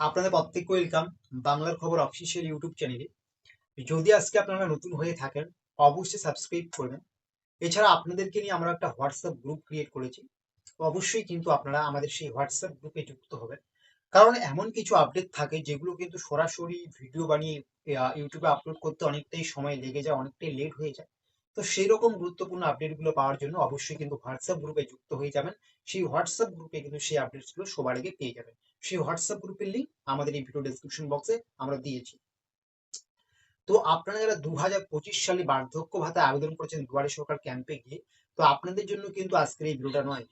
আপনাদের প্রত্যেককে ওয়েলকাম বাংলার খবর অফিসিয়াল ইউটিউব চ্যানেলে যদি আজকে আপনারা নতুন হয়ে থাকেন, অবশ্যই সাবস্ক্রাইব করবেন। এছাড়া আপনাদেরকে নিয়ে আমরা একটা হোয়াটসঅ্যাপ গ্রুপ ক্রিয়েট করেছি। অবশ্যই কিন্তু আপনারা আমাদের সেই হোয়াটসঅ্যাপ গ্রুপে যুক্ত হবেন। কারণ এমন কিছু আপডেট থাকে যেগুলো কিন্তু সরাসরি ভিডিও বানিয়ে ইউটিউবে আপলোড করতে অনেকটাই সময় লেগে যায়, অনেকটাই লেট হয়ে যায়। তো সেই রকম গুরুত্বপূর্ণ আপডেটগুলো পাওয়ার জন্য অবশ্যই কিন্তু হোয়াটসঅ্যাপ গ্রুপে যুক্ত হয়ে যাবেন। সেই হোয়াটসঅ্যাপ গ্রুপে কিন্তু সেই আপডেটসগুলো সবার আগে পেয়ে যাবেন। সেই হোয়াটসঅ্যাপ গ্রুপের লিঙ্ক আমাদের এই ভিডিও ডেসক্রিপশন বক্সে আমরা দিয়েছি। তো আপনারা যারা দু হাজার পঁচিশ সালে বার্ধক্য ভাতা আবেদন করেছেন দুয়ারে সরকার ক্যাম্পে গিয়ে, তো আপনাদের জন্য কিন্তু আজকের এই ভিডিওটা নয়।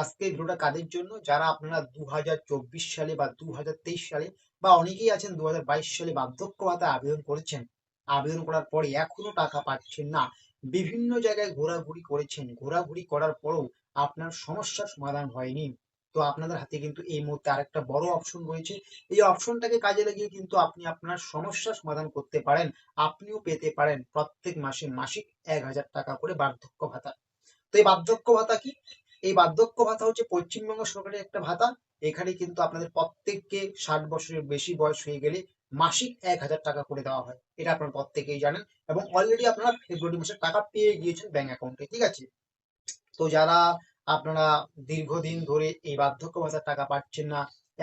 আজকে এই ভিডিওটা কাদের জন্য? যারা আপনারা দু হাজার চব্বিশ সালে বা দু হাজার তেইশ সালে বা অনেকেই আছেন দু হাজার বাইশ সালে বার্ধক্য ভাতা আবেদন করেছেন, আবেদন করার পরে এখনও টাকা পাচ্ছেন না বিভিন্ন জায়গায় ঘোরাঘুরি করেছেন। ঘোরাঘুরি করার পরেও আপনার সমস্যার সমাধান হয়নি। তো আপনাদের হাতে কিন্তু এই মুহূর্তে আরেকটা বড় অপশন রয়েছে। এই অপশনটাকে কাজে লাগিয়ে কিন্তু আপনি আপনার সমস্যার সমাধান করতে পারেন। আপনিও পেতে পারেন প্রত্যেক মাসে মাসিক এক হাজার টাকা করে বার্ধক্য ভাতা। তো এই বার্ধক্য ভাতা কি? এই বার্ধক্য ভাতা হচ্ছে পশ্চিমবঙ্গ সরকারের একটা ভাতা। এখানে কিন্তু আপনাদের প্রত্যেককে ষাট বছরের বেশি বয়স হয়ে গেলে মাসিক এক হাজার টাকা করে দেওয়া হয়। এটা আপনারা প্রত্যেকেই জানেন এবং অলরেডি আপনারা ফেব্রুয়ারি মাসে টাকা পেয়ে গিয়েছেন ব্যাংক অ্যাকাউন্টে ঠিক আছে? তো যারা আপনারা দীর্ঘদিন ধরে এই বার্ধক্য ভাতার টাকা পাচ্ছেন না,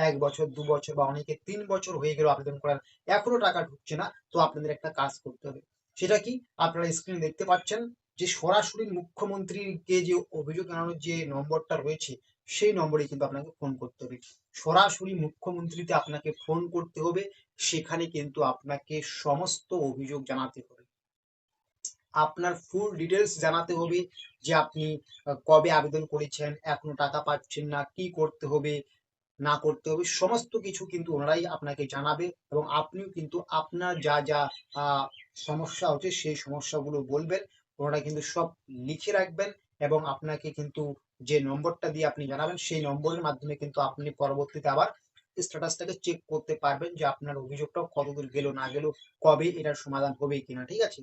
এক বছর, দু বছর বা অনেকে তিন বছর হয়ে গেল আবেদন করার এখনও টাকা ঢুকছে না, তো আপনাদের একটা কাজ করতে হবে। সেটা কি? আপনারা স্ক্রিনে দেখতে পাচ্ছেন যে সরাসরি মুখ্যমন্ত্রীকে যে অভিযোগ জানানোর যে নম্বরটা রয়েছে সেই নম্বরে কিন্তু আপনাকে ফোন করতে হবে। সরাসরি মুখ্যমন্ত্রীতে আপনাকে ফোন করতে হবে, সেখানে কিন্তু আপনাকে সমস্ত অভিযোগ জানাতে হবে। আপনার ফুল ডিটেলস জানাতে হবে যে আপনি কবে আবেদন করেছেন, এখনও টাকা পাচ্ছেন না, কি করতে হবে, না করতে হবে, সমস্ত কিছু কিন্তু ওনারাই আপনাকে জানাবে এবং আপনিও কিন্তু আপনার যা যা সমস্যা হচ্ছে সেই সমস্যাগুলো বলবেন। ওনারা কিন্তু সব লিখে রাখবেন। এবং আপনাকে কিন্তু যে নম্বরটা দিয়ে আপনি জানাবেন, সেই নম্বরের মাধ্যমে কিন্তু আপনি পরবর্তীতে আবার স্ট্যাটাসটাকে চেক করতে পারবেন যে আপনার অভিযোগটা কতদূর গেল, না গেল, কবে এটার সমাধান হবে কিনা, ঠিক আছে?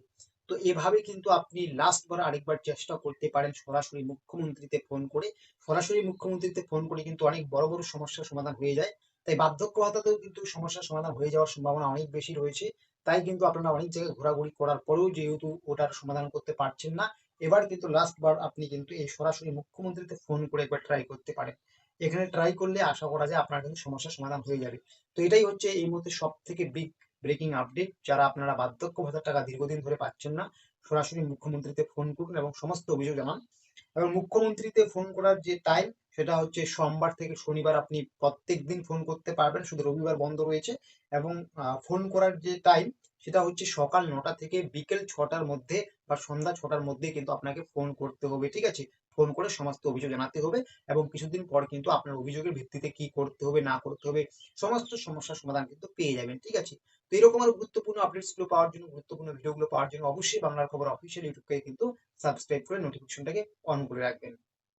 তো এভাবে কিন্তু আপনি লাস্ট বার আরেকবার চেষ্টা করতে পারেন সরাসরি মুখ্যমন্ত্রীতে ফোন করে। সরাসরি মুখ্যমন্ত্রীতে ফোন করে কিন্তু অনেক বড় বড় সমস্যার সমাধান হয়ে যায়। তাই বার্ধক্য ভাতাতেও কিন্তু সমস্যার সমাধান হয়ে যাওয়ার সম্ভাবনা অনেক বেশি রয়েছে। তাই কিন্তু আপনারা অনেক জায়গায় ঘোরাঘুরি করার পরেও যেহেতু ওটার সমাধান করতে পারছেন না এবার কিন্তু লাস্ট বার আপনি কিন্তু এই সরাসরি মুখ্যমন্ত্রীতে ফোন করে একবার ট্রাই করতে পারেন। এখানে ট্রাই করলে আশা করা যায় আপনার কিন্তু সমস্যার সমাধান হয়ে যাবে। তো এটাই হচ্ছে এই মুহূর্তে সব থেকে বিগ ব্রেকিং আপডেট যারা আপনারা বার্ধক্য ভাতার টাকা দীর্ঘদিন ধরে পাচ্ছেন না, সরাসরি মুখ্যমন্ত্রীতে ফোন করুন এবং সমস্ত অভিযোগ জানান। এবং মুখ্যমন্ত্রীতে ফোন করার যে টাইম সেটা হচ্ছে সোমবার থেকে শনিবার আপনি প্রত্যেক দিন ফোন করতে পারবেন, শুধু রবিবার বন্ধ রয়েছে এবং ফোন করার যে টাইম সেটা হচ্ছে সকাল নটা থেকে বিকেল ছটার মধ্যে বা সন্ধ্যা ছটার মধ্যে কিন্তু আপনাকে ফোন করতে হবে, ঠিক আছে? ফোন করে সমস্ত অভিযোগ জানাতে হবে এবং কিছুদিন পর কিন্তু আপনার অভিযোগের ভিত্তিতে কি করতে হবে, না করতে হবে, সমস্ত সমস্যার সমাধান কিন্তু পেয়ে যাবেন, ঠিক আছে? তো এরকম আরও গুরুত্বপূর্ণ আপডেটসগুলো পাওয়ার জন্য, গুরুত্বপূর্ণ ভিডিওগুলো পাওয়ার জন্য অবশ্যই বাংলার খবর অফিসিয়াল ইউটিউবকে কিন্তু সাবস্ক্রাইব করে নোটিফিকেশনটাকে অন করে রাখবেন।